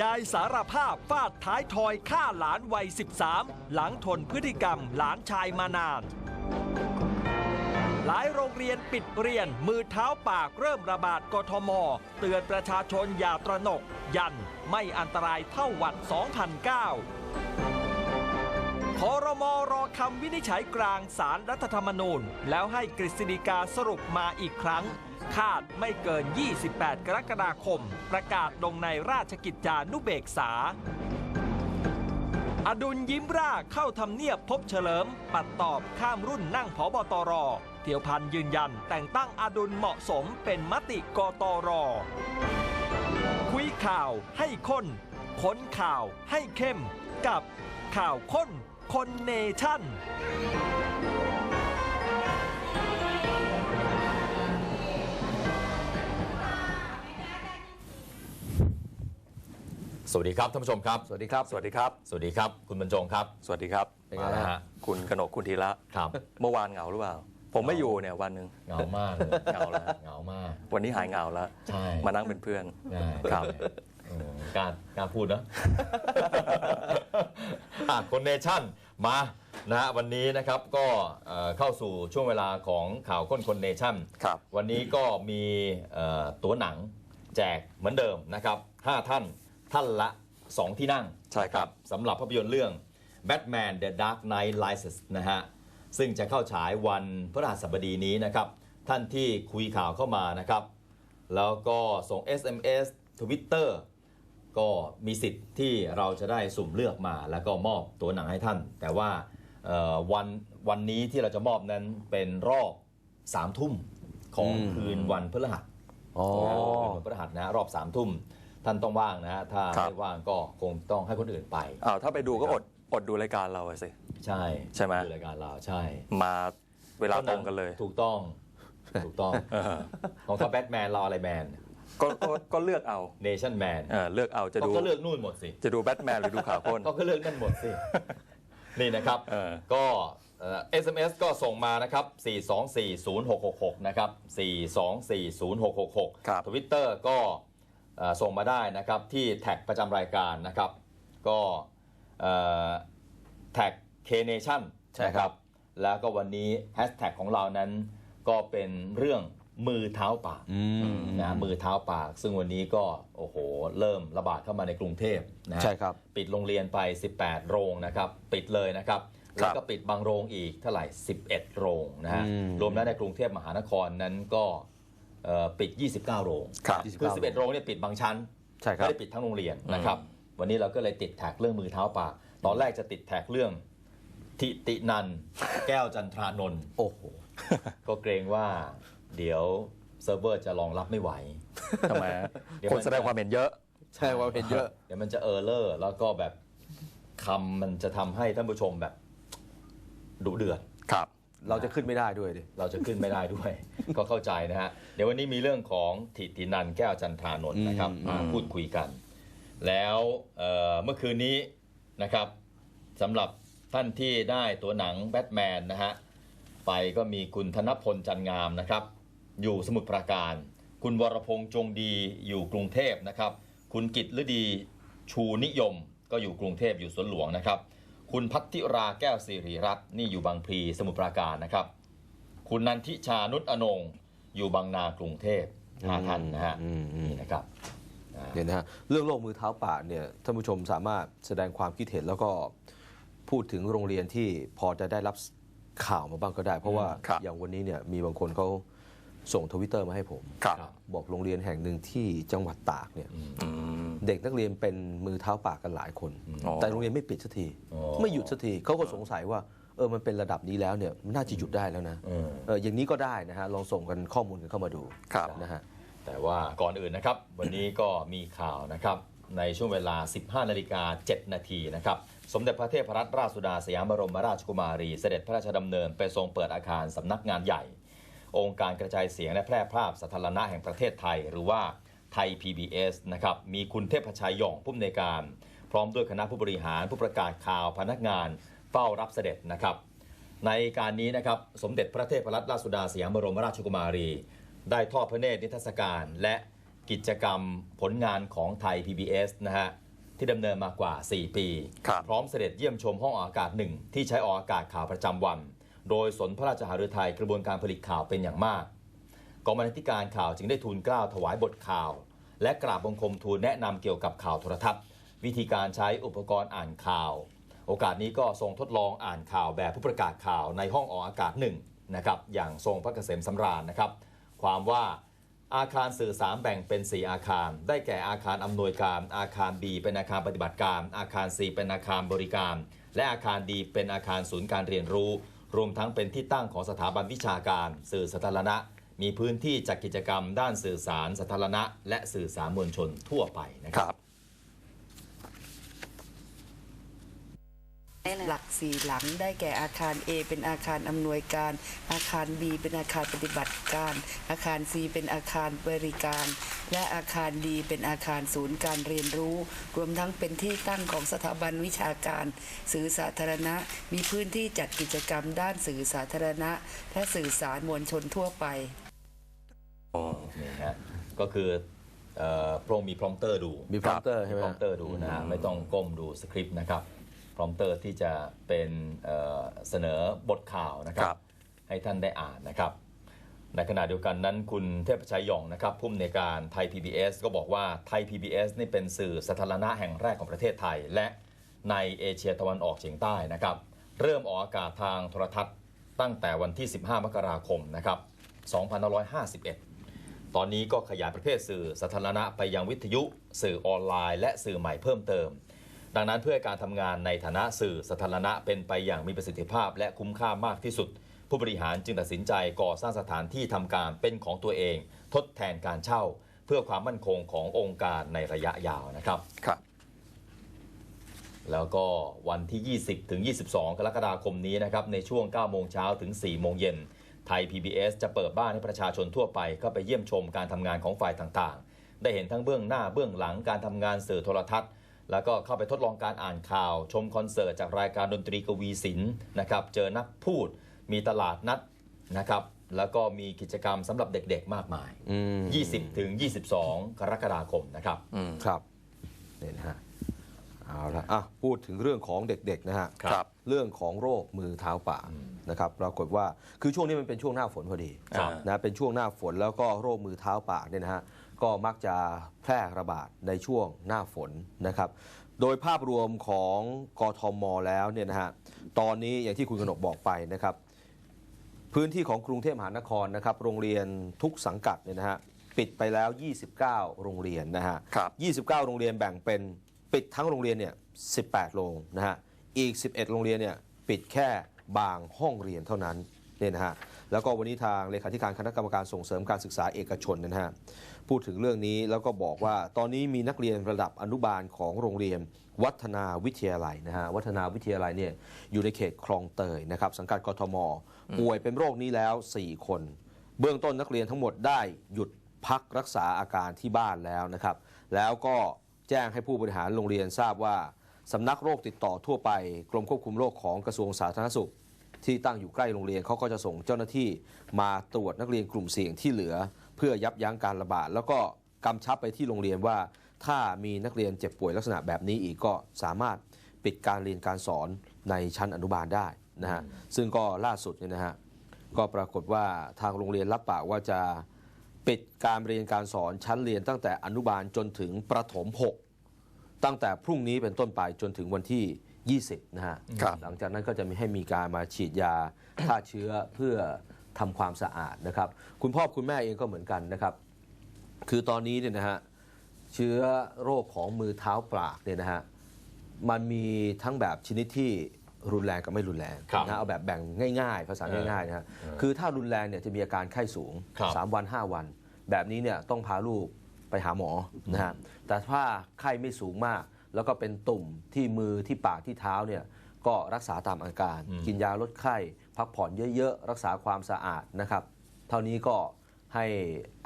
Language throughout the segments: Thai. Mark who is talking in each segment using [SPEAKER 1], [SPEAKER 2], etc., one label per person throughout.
[SPEAKER 1] ยายสารภาพฟาดท้ายทอยฆ่าหลานวัย 13 หลังทนพฤติกรรมหลานชายมานาน หลายโรงเรียนปิดเรียนมือเท้าปากเริ่มระบาดกทม เตือนประชาชนอย่าตระหนก ยันไม่อันตรายเท่าหวัด 2009คอรมอรอคำวินิจฉัยกลางสารรัฐธรรมนูญ แล้วให้กฤษฎีกาสรุปมาอีกครั้ง คาดไม่เกิน 28 กรกฎาคม ประกาศลงในราชกิจจานุเบกษา อดุลยิ้มร่าเข้าทำเนียบพบเฉลิม ปัดตอบข้ามรุ่นนั่งผบตรเที่ยวพันยืนยันแต่งตั้งอดุลเหมาะสมเป็นมติกตร คุยข่าวให้ค้นค้นข่าวให้เข้มกับข่าวค้นคนเนชั่น
[SPEAKER 2] วัสดีครับท่านผู้ชมครับ
[SPEAKER 3] สวัสดีครับ
[SPEAKER 4] สวัสดีครับ
[SPEAKER 2] สวัสดีครับ คุณบรรจงครับ
[SPEAKER 4] สวัสดีครับ
[SPEAKER 3] เป็นไง
[SPEAKER 2] มาแล้ว
[SPEAKER 3] ฮะ
[SPEAKER 2] ฮะ
[SPEAKER 4] คุณกนกคุณธีระ
[SPEAKER 2] ครับ
[SPEAKER 4] เมื่อวานเหงาหรือเปล่า ผมไม่อยู่เนี่ยวันหนึ่ง
[SPEAKER 2] เหงามากเลย
[SPEAKER 4] เหงาแล้ว
[SPEAKER 2] เหงามาก
[SPEAKER 4] วันนี้หายเหงาแล้ว
[SPEAKER 2] ใช่
[SPEAKER 4] มานั่งเป็นเพื่อน
[SPEAKER 2] ใช่
[SPEAKER 4] ครับ
[SPEAKER 2] เออการการพูดเนอะอะคนเนชั่นมานะฮะวันนี้นะครับก็เอ่อเข้าสู่ช่วงเวลาของข่าวค้นคนเนชั่น
[SPEAKER 4] ครับ
[SPEAKER 2] วันนี้ก็มีเอ่อตัวหนังแจกเหมือนเดิมนะครับ 5 ท่าน ท่านละ 2 ที่นั่ง
[SPEAKER 4] ใช่ครับ
[SPEAKER 2] สำหรับภาพยนตร์เรื่อง Batman The Dark Knight Rises นะฮะ ซึ่งจะเข้าฉายวันพฤหัสบดีนี้นะครับ ท่านที่คุยข่าวเข้ามานะครับ แล้วก็ส่ง SMS Twitter ก็มีสิทธิ์ที่เราจะได้สุ่มเลือกมา แล้วก็มอบตัวหนังให้ท่าน แต่ว่าเอ่อวันวันนี้ที่เราจะมอบนั้นเป็นรอบสามทุ่มของคืนวันพฤหัส
[SPEAKER 3] อ๋อ
[SPEAKER 2] คืนวันพฤหัสนะฮะรอบสามทุ่ม ท่านต้องว่างนะฮะถ้า
[SPEAKER 4] ครับ
[SPEAKER 2] ไม่ว่างก็คงต้องให้คนอื่นไป
[SPEAKER 4] อ้าวถ้าไปดูก็อดอดดูรายการเราอะสิ
[SPEAKER 2] ใช่
[SPEAKER 4] ใช่ไหม
[SPEAKER 2] ดูรายการเราใช่
[SPEAKER 4] มาเวลาตรงกันเลย
[SPEAKER 2] ถูกต้อง ถูกต้อง
[SPEAKER 4] เออ
[SPEAKER 2] ของเขาแบทแมนเราอะไรแมน
[SPEAKER 4] ก็ก็ก็เลือกเอา
[SPEAKER 2] เนชั่นแมน
[SPEAKER 4] เออเลือกเอาจะดู
[SPEAKER 2] ก็เลือกนู่นหมดสิ
[SPEAKER 4] จะดูแบทแมนหรือดูข่าวพ้น
[SPEAKER 2] เขาก็เลือกนั่นหมดสิ นี่นะครับ
[SPEAKER 4] เออ
[SPEAKER 2] ก็เอ่อ SMS ก็ส่งมานะครับ 4240666 นะครับ 4240666
[SPEAKER 4] ครับ
[SPEAKER 2] ทวิตเตอร์ก็เอ่อ ส่งมาได้นะครับที่แท็กประจำรายการนะครับ ก็แท็ก KNation
[SPEAKER 3] ใช่
[SPEAKER 2] นะ
[SPEAKER 3] ค
[SPEAKER 2] ค
[SPEAKER 3] รั
[SPEAKER 2] รับบแล้วก็วันนี้แฮชแท็กของเรานั้นก็เป็นเรื่องมือเท้าปาก
[SPEAKER 3] อืม
[SPEAKER 2] นะมือเท้าปาก ซึ่งวันนี้ก็โอ้โห เริ่มระบาดเข้ามาในกรุงเทพนะฮะ
[SPEAKER 3] ใช่ครับ
[SPEAKER 2] ปิดโรงเรียนไป 18 โรงนะครับ ปิดเลยนะครับ แล้วก็ปิดบางโรงอีกเท่าไหร่ 11 โรงนะฮะ
[SPEAKER 3] อืม
[SPEAKER 2] รวมแล้วในกรุงเทพมหานครนั้นก็เอ่อ ปิด 29 โรง
[SPEAKER 4] ครับ
[SPEAKER 2] คือ 11 โรงเนี่ยปิดบางชั้น
[SPEAKER 3] ใช่ครั
[SPEAKER 2] ไม่
[SPEAKER 3] บ
[SPEAKER 2] ได้ปิดทั้งโรงเรียนนะครับวันนี้เราก็เลยติดแท็กเรื่องมือเท้าปากตอนแรกจะติดแท็กเรื่องทิตินัน แก้วจันทรานนท์
[SPEAKER 3] โอ้โห
[SPEAKER 2] ก็เกรงว่าเดี๋ยวเซิร์ฟเวอร์จะรองรับไม่ไหว
[SPEAKER 4] ทำไมฮะ
[SPEAKER 2] เดี๋ยว
[SPEAKER 4] ค
[SPEAKER 2] มัน
[SPEAKER 4] นแสดงความเห็นเยอะ
[SPEAKER 3] ใช่ว่าเห็นเยอะ
[SPEAKER 2] เดี๋ยวมันจะเออร์เลอร์ แล้วก็แบบคำมันจะทำให้ท่านผู้ชมแบบดุเดือด
[SPEAKER 4] ครับ
[SPEAKER 3] เราจะขึ้นไม่ได้ด้วยดิ
[SPEAKER 2] เราจะขึ้นไม่ได้ด้วย ก็เข้าใจนะฮะ เดี๋ยววันนี้มีเรื่องของทิตินันแก้วจันทรานนท์นะครับ
[SPEAKER 3] อืม
[SPEAKER 2] มาพูดคุยกัน แล้วเอ่อเมื่อคืนนี้นะครับสำหรับท่านที่ได้ตัวหนังแบทแมนนะฮะ ไปก็มีคุณธนพลจันงามนะครับ อยู่สมุทรปราการ คุณวรพงษ์จงดีอยู่กรุงเทพนะครับ คุณกิตฤดีชูนิยม ก็อยู่กรุงเทพอยู่สวนหลวงนะครับ คุณพัทธิราแก้วสิริรัตน์นี่อยู่บางพลีสมุทรปราการนะครับ คุณนันทิชานุชอนงอยู่บางนากรุงเทพห้าท่านนะฮะ
[SPEAKER 3] อืมอืม
[SPEAKER 2] นี่นะครับ
[SPEAKER 3] เนี่ยนะฮะเรื่องโรคมือเท้าปากเนี่ยท่านผู้ชมสามารถแสดงความคิดเห็นแล้วก็พูดถึงโรงเรียนที่พอจะได้รับข่าวมาบ้างก็ได้ เพราะว่า
[SPEAKER 4] ครับ
[SPEAKER 3] อย่างวันนี้เนี่ยมีบางคนเขา ส่งทวิตเตอร์มาให้ผม
[SPEAKER 4] ครับ
[SPEAKER 2] ครับ
[SPEAKER 3] บอกโรงเรียนแห่งหนึ่งที่จังหวัดตากเนี่ย
[SPEAKER 4] อืม
[SPEAKER 3] เด็กนักเรียนเป็นมือเท้าปากกันหลายคน
[SPEAKER 4] อ๋อ
[SPEAKER 3] แต่โรงเรียนไม่ปิดสักที
[SPEAKER 2] อ๋อ
[SPEAKER 3] ไม่หยุดสักทีเขาก็สงสัยว่าเออมันเป็นระดับนี้แล้วเนี่ยมันน่าจะหยุดได้แล้วนะ
[SPEAKER 2] เออ
[SPEAKER 3] เอออย่างนี้ก็ได้นะฮะลองส่งกันข้อมูลกันเข้ามาดู
[SPEAKER 4] ครับ
[SPEAKER 3] นะฮะ
[SPEAKER 2] แต่ว่าก่อนอื่นนะครับ วันนี้ก็มีข่าวนะครับ ในช่วงเวลา 15 นาฬิกา 7 นาทีนะครับ สมเด็จพระเทพรัตนราชสุดาสยามบรมราชกุมารี เสด็จพระราชดำเนินไปทรงเปิดอาคารสำนักงานใหญ่ องค์การกระจายเสียงและแพร่ภาพสาธารณะแห่งประเทศไทย หรือว่าไทย PBS นะครับมีคุณเทพชัยหย่องผู้อำนวยการ พร้อมด้วยคณะผู้บริหารผู้ประกาศข่าวพนักงานเฝ้ารับเสด็จนะครับในการนี้นะครับสมเด็จพระเทพรัตนราชสุดาสยามบรมราชกุมารี ได้ทอดพระเนตรนิทรรศการ และกิจกรรมผลงานของไทย PBS นะฮะที่ดำเนินมากว่า 4 ปี
[SPEAKER 4] ครับ
[SPEAKER 2] พร้อมเสด็จเยี่ยมชมห้องออกอากาศหนึ่งที่ใช้ออกอากาศข่าวประจำวัน โดยสนพระราชหฤทัยกระบวนการผลิตข่าวเป็นอย่างมาก กองบรรณาธิการข่าวจึงได้ทูลเกล้าถวายบทข่าว และกราบบังคมทูลแนะนำเกี่ยวกับข่าวโทรทัศน์ วิธีการใช้อุปกรณ์อ่านข่าว โอกาสนี้ก็ทรงทดลองอ่านข่าวแบบผู้ประกาศข่าวในห้องออกอากาศหนึ่งนะครับอย่างทรงพระเกษมสำราญนะครับ ความว่าอาคารสื่อสารแบ่งเป็น 4 อาคาร ได้แก่อาคารอำนวยการ อาคาร B เป็นอาคารปฏิบัติการ อาคาร C เป็นอาคารบริการ และอาคาร D เป็นอาคารศูนย์การเรียนรู้ รวมทั้งเป็นที่ตั้งของสถาบันวิชาการสื่อสาธารณะ มีพื้นที่จัดกิจกรรม ด้านสื่อสารสาธารณะ และสื่อสารมวลชนทั่วไปนะค
[SPEAKER 4] ครับ รับ
[SPEAKER 5] หลักสี่หลังได้แก่อาคาร A เป็นอาคารอำนวยการ อาคาร B เป็นอาคารปฏิบัติการ อาคาร C เป็นอาคารบริการ และอาคาร D เป็นอาคารศูนย์การเรียนรู้ รวมทั้งเป็นที่ตั้งของสถาบันวิชาการ สื่อสาธารณะ มีพื้นที่จัดกิจกรรมด้านสื่อสาธารณะ และสื่อสารมวลชนทั่วไป
[SPEAKER 2] นี่ฮะก็คือเอ่อพระองค์มีพรอมเตอร์ดู
[SPEAKER 3] มีพรอมเตอร์ใช่ไหม
[SPEAKER 2] พรอมเตอร์ดูนะฮะไม่ต้องก้มดูสคริปต์นะครับ พรอมเตอร์ที่จะเป็นเอ่อเสนอบทข่าวนะครั
[SPEAKER 4] ครับบ
[SPEAKER 2] ให้ท่านได้อ่านนะครับ ในขณะเดียวกันนั้นคุณเทพชัยหย่องนะครับผู้อำนวยการไทย PBS ก็บอกว่าไทย PBS นี่เป็นสื่อสาธารณะแห่งแรกของประเทศไทย และในเอเชียตะวันออกเฉียงใต้นะครับ เริ่มออกอากาศทางโทรทัศน์ตั้งแต่วันที่ 15 มกราคมนะครับ2551 ตอนนี้ก็ขยายประเภทสื่อสาธารณะไปยังวิทยุ สื่อออนไลน์ และสื่อใหม่เพิ่มเติม ดังนั้นเพื่อการทำงานในฐานะสื่อสาธารณะเป็นไปอย่างมีประสิทธิภาพ และคุ้มค่ามากที่สุด ผู้บริหารจึงตัดสินใจก่อสร้างสถานที่ทำการเป็นของตัวเอง ทดแทนการเช่า เพื่อความมั่นคงขององค์การในระยะยาวนะครับ
[SPEAKER 4] ครับ
[SPEAKER 2] แล้วก็วันที่ 20 ถึง 22 กรกฎาคมนี้นะครับในช่วง 9 โมงเช้าถึง 4 โมงเย็นไทย PBS จะเปิดบ้านให้ประชาชนทั่วไปเข้าไปเยี่ยมชมการทำงานของฝ่ายต่างๆ ได้เห็นทั้งเบื้องหน้าเบื้องหลังการทำงานสื่อโทรทัศน์ แล้วก็เข้าไปทดลองการอ่านข่าว ชมคอนเสิร์ตจากรายการดนตรีกวีศิลป์นะครับ เจอนักพูด มีตลาดนัดนะครับ แล้วก็มีกิจกรรมสำหรับเด็กๆมากมาย
[SPEAKER 3] อืม
[SPEAKER 2] 20 ถึง 22 กรกฎาคมนะครับ
[SPEAKER 4] อืม
[SPEAKER 3] ครับนี่นะฮะเอาละอะพูดถึงเรื่องของเด็กๆนะฮะ
[SPEAKER 4] ครับ
[SPEAKER 3] เรื่องของโรคมือเท้าปากนะครับปรากฏว่าคือช่วงนี้มันเป็นช่วงหน้าฝนพอดี
[SPEAKER 4] ครับ
[SPEAKER 3] นะเป็นช่วงหน้าฝนแล้วก็โรคมือเท้าปากเนี่ยนะฮะ ก็มักจะแพร่ระบาดในช่วงหน้าฝนนะครับ โดยภาพรวมของกทมแล้วเนี่ยนะฮะตอนนี้อย่างที่คุณกนกบอกไปนะครับ พื้นที่ของกรุงเทพมหานครนะครับ โรงเรียนทุกสังกัดเนี่ยนะฮะปิดไปแล้ว 29 โรงเรียนนะฮะ
[SPEAKER 4] ครับ
[SPEAKER 3] 29 โรงเรียนแบ่งเป็นปิดทั้งโรงเรียนเนี่ย 18 โรงนะฮะ อีก 11 โรงเรียนเนี่ยปิดแค่บางห้องเรียนเท่านั้นเนี่ยนะฮะ แล้วก็วันนี้ทางเลขาธิการคณะกรรมการส่งเสริมการศึกษาเอกชนนยนะฮะพูดถึงเรื่องนี้แล้วก็บอกว่าตอนนี้มีนักเรียนระดับอนุบาลของโรงเรียน วัฒนาวิทยาลัยนะฮะวัฒนาวิทยาลัยเนี่ยอยู่ในเขตคลองเตยนะครับสังกัดกทม ป่วยเป็นโรคนี้แล้ว 4 คน เบื้องต้นนักเรียนทั้งหมดได้หยุดพักรักษาอาการที่บ้านแล้วนะครับ แล้วก็แจ้งให้ผู้บริหารโรงเรียนทราบว่าสำนักโรคติดต่อทั่วไป กรมควบคุมโรคของกระทรวงสาธารณสุข ที่ตั้งอยู่ใกล้โรงเรียนเขาก็จะส่งเจ้าหน้าที่มาตรวจนักเรียนกลุ่มเสี่ยงที่เหลือ เพื่อยับยั้งการระบาด แล้วก็กำชับไปที่โรงเรียนว่า ถ้ามีนักเรียนเจ็บป่วยลักษณะแบบนี้อีกก็สามารถปิดการเรียนการสอนในชั้นอนุบาลได้นะฮะซึ่งก็ล่าสุดเนี่ยนะฮะก็ปรากฏว่าทางโรงเรียนรับปากว่าจะปิดการเรียนการสอนชั้นเรียนตั้งแต่อนุบาลจนถึงประถม 6 ตั้งแต่พรุ่งนี้เป็นต้นไปจนถึงวันที่ 20 นะฮะ
[SPEAKER 4] ครับ
[SPEAKER 3] หลังจากนั้นก็จะมีให้มีการมาฉีดยาฆ่าเชื้อเพื่อทำความสะอาดนะครับ คุณพ่อคุณแม่เองก็เหมือนกันนะครับ คือตอนนี้เนี่ยนะฮะเชื้อโรคของมือเท้าปลากเนี่ยนะฮะมันมีทั้งแบบชนิดที่รุนแรงกับไม่รุนแรง
[SPEAKER 2] ครับ
[SPEAKER 3] นะเอาแบบแบ่งง่ายๆ ภาษาง่ายๆนะฮะ
[SPEAKER 2] เออ
[SPEAKER 3] คือถ้ารุนแรงเนี่ยจะมีอาการไข้สูง
[SPEAKER 2] ครับ
[SPEAKER 3] 3วัน 5 วัน แบบนี้เนี่ยต้องพาลูกไปหาหมอนะฮะแต่ถ้าไข้ไม่สูงมาก แล้วก็เป็นตุ่มที่มือที่ปากที่เท้าเนี่ยก็รักษาตามอาการ
[SPEAKER 2] อืม
[SPEAKER 3] กินยาลดไข้ พักผ่อนเยอะๆ รักษาความสะอาดนะครับ เท่านี้ก็ให้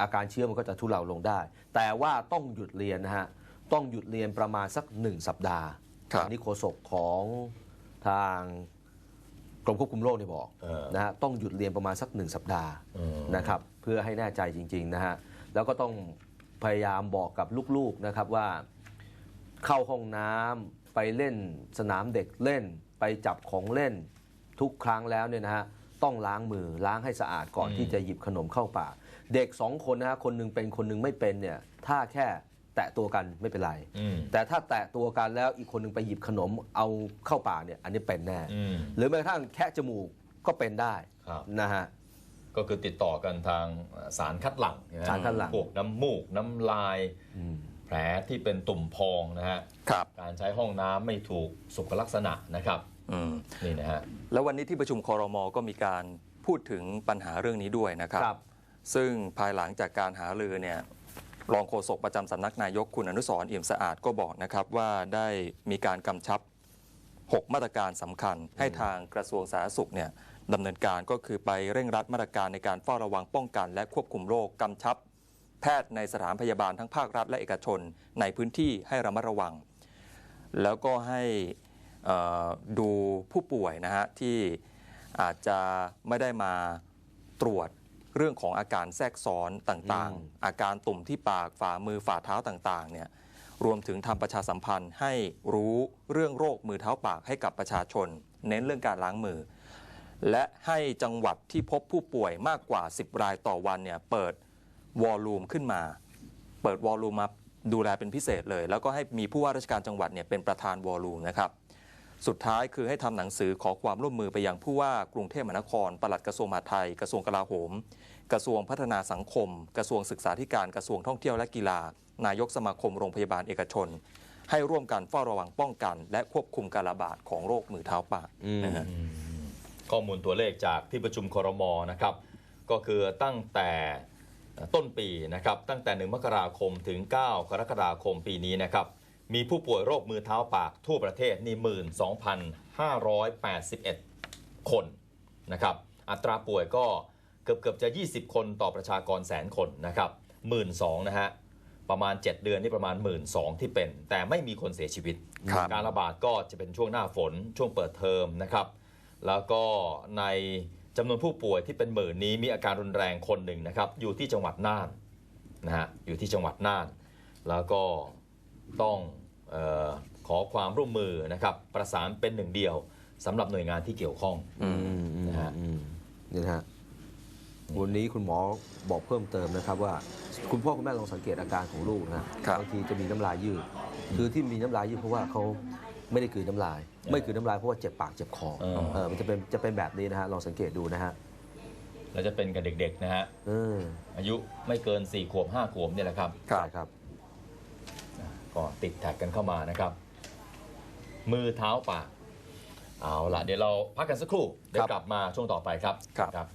[SPEAKER 3] อาการเชื้อมันก็จะทุเลาลงได้ แต่ว่าต้องหยุดเรียนนะฮะต้องหยุดเรียนประมาณสักหนึ่งสัปดาห์
[SPEAKER 4] ครับ
[SPEAKER 3] อันนี้โฆษกของทางกรมควบคุมโรคเนี่ยบอก
[SPEAKER 2] เออ
[SPEAKER 3] นะฮะต้องหยุดเรียนประมาณสักหนึ่งสัปดาห์
[SPEAKER 2] อืม
[SPEAKER 3] นะครับเพื่อให้แน่ใจจริงๆนะฮะแล้วก็ต้องพยายามบอกกับลูกๆนะครับว่า เข้าห้องน้ำไปเล่นสนามเด็กเล่น ไปจับของเล่น ทุกครั้งแล้วเนี่ยนะฮะต้องล้างมือล้างให้สะอาดก่อน
[SPEAKER 2] อืม
[SPEAKER 3] ที่จะหยิบขนมเข้าปากเด็กสองคนนะฮะคนหนึงเป็นคนหนึงไม่เป็นเนี่ยถ้าแค่แตะตัวกันไม่เป็นไร
[SPEAKER 2] อืม
[SPEAKER 3] แต่ถ้าแตะตัวกันแล้วอีกคนหนึงไปหยิบขนมเอาเข้าปากเนี่ยอันนี้เป็นแน่
[SPEAKER 2] อืม
[SPEAKER 3] หรือแม้กระทั่งแคะจมูกก็เป็นได้
[SPEAKER 2] ครับ
[SPEAKER 3] นะฮะ
[SPEAKER 2] ก็คือติดต่อกันทางสารคัดหลั่งใช่ไหม
[SPEAKER 3] สารคัดหลั่ง
[SPEAKER 2] พวกน้ำมูกน้ำลาย แผลที่เป็นตุ่มพองนะฮะ
[SPEAKER 4] ครับ
[SPEAKER 2] การใช้ห้องน้ำไม่ถูกสุขลักษณะนะครับ
[SPEAKER 4] อืม
[SPEAKER 2] นี่นะฮะ
[SPEAKER 4] แล้ววันนี้ที่ประชุมคอรมอก็มีการพูดถึงปัญหาเรื่องนี้ด้วยนะครับ
[SPEAKER 3] ครับ
[SPEAKER 4] ซึ่งภายหลังจากการหารือเนี่ยรองโฆษกประจำสำนักนายกคุณอนุสรณ์เอี่ยมสะอาดก็บอกนะครับว่าได้มีการกำชับ 6 มาตรการสำคัญ ให้ทางกระทรวงสาธารณสุขเนี่ยดำเนินการก็คือไปเร่งรัดมาตรการในการเฝ้าระวังป้องกัน และควบคุมโรคกำชับ แพทย์ในสถานพยาบาลทั้งภาครัฐและเอกชนในพื้นที่ให้ระมัดระวัง แล้วก็ให้เอ่อดูผู้ป่วยนะฮะที่อาจจะไม่ได้มาตรวจเรื่องของอาการแทรกซ้อนต่าง
[SPEAKER 3] อืม
[SPEAKER 4] ๆอาการตุ่มที่ปากฝ่ามือฝ่าเท้าต่างๆเนี่ยรวมถึงทำประชาสัมพันธ์ให้รู้เรื่องโรคมือเท้าปากให้กับประชาชน เน้นเรื่องการล้างมือ และให้จังหวัดที่พบผู้ป่วยมากกว่า 10 รายต่อวันเนี่ยเปิด วอลลุ่มขึ้นมา เปิดวอลลุ่มมาดูแลเป็นพิเศษเลย แล้วก็ให้มีผู้ว่าราชการจังหวัดเนี่ยเป็นประธานวอลลุ่มนะครับสุดท้ายคือให้ทำหนังสือขอความร่วมมือไปยังผู้ว่ากรุงเทพมหานคร ปลัดกระทรวงมหาดไทย กระทรวงกลาโหม กระทรวงพัฒนาสังคม กระทรวงศึกษาธิการ กระทรวงท่องเที่ยวและกีฬา นายกสมาคมโรงพยาบาลเอกชน ให้ร่วมกันเฝ้าระวังป้องกัน และควบคุมการระบาดของโรคมือเท้าปาก
[SPEAKER 2] ข้อมูลตัวเลขจากที่ประชุมครมนะครับ ก็คือตั้งแต่ ต้นปีนะครับตั้งแต่ 1 มกราคมถึง 9 กรกฎาคมปีนี้นะครับมีผู้ป่วยโรคมือเท้าปากทั่วประเทศนี่12,581 คนนะครับอัตราป่วยก็เกือบเกือบๆจะ 20 คนต่อประชากรแสนคนนะครับ12,000นะฮะประมาณ 7 เดือนนี่ประมาณ 12,000ที่เป็น แต่ไม่มีคนเสียชีวิต
[SPEAKER 4] ครับ
[SPEAKER 2] การระบาดก็จะเป็นช่วงหน้าฝนช่วงเปิดเทอมนะครับ แล้วก็ใน จำนวนผู้ป่วยที่เป็นหมื่นนี้มีอาการรุนแรงคนหนึ่งนะครับ อยู่ที่จังหวัดน่านนะฮะอยู่ที่จังหวัดน่าน แล้วก็ต้องออขอความร่วมมือนะครับ ประสานเป็นหนึ่งเดียวสำหรับหน่วยงานที่เกี่ยวข้องนะฮะ
[SPEAKER 3] นี่นะฮะวันนี้คุณหมอบอกเพิ่มเติมนะครับว่า คุณพ่อคุณแม่ลองสังเกตอาการของลูกนะฮะ
[SPEAKER 4] ครับ
[SPEAKER 3] บางทีจะมีน้ำลายยืด คือที่มีน้ำลายยืดเพราะว่าเขา ไม่ได้กลืนน้ำลาย ไม่กลืนน้ำลายเพราะว่าเจ็บปากเจ็บคอ
[SPEAKER 2] เออ
[SPEAKER 3] เออมันจะเป็นจะเป็นแบบนี้นะฮะลองสังเกตดูนะฮะ
[SPEAKER 2] แล้วจะเป็นกับเด็กๆนะฮะ
[SPEAKER 3] เออ
[SPEAKER 2] อายุไม่เกิน4ขวบ5ขวบเนี่ยแหละครับ
[SPEAKER 3] ใช่ครับ
[SPEAKER 2] ก็ติดแท็กกันเข้ามานะครับ มือเท้าปากเอาล่ะเดี๋ยวเราพักกันสักครู่เดี๋ยวกลับมาช่วงต่อไปครับ
[SPEAKER 4] ครับ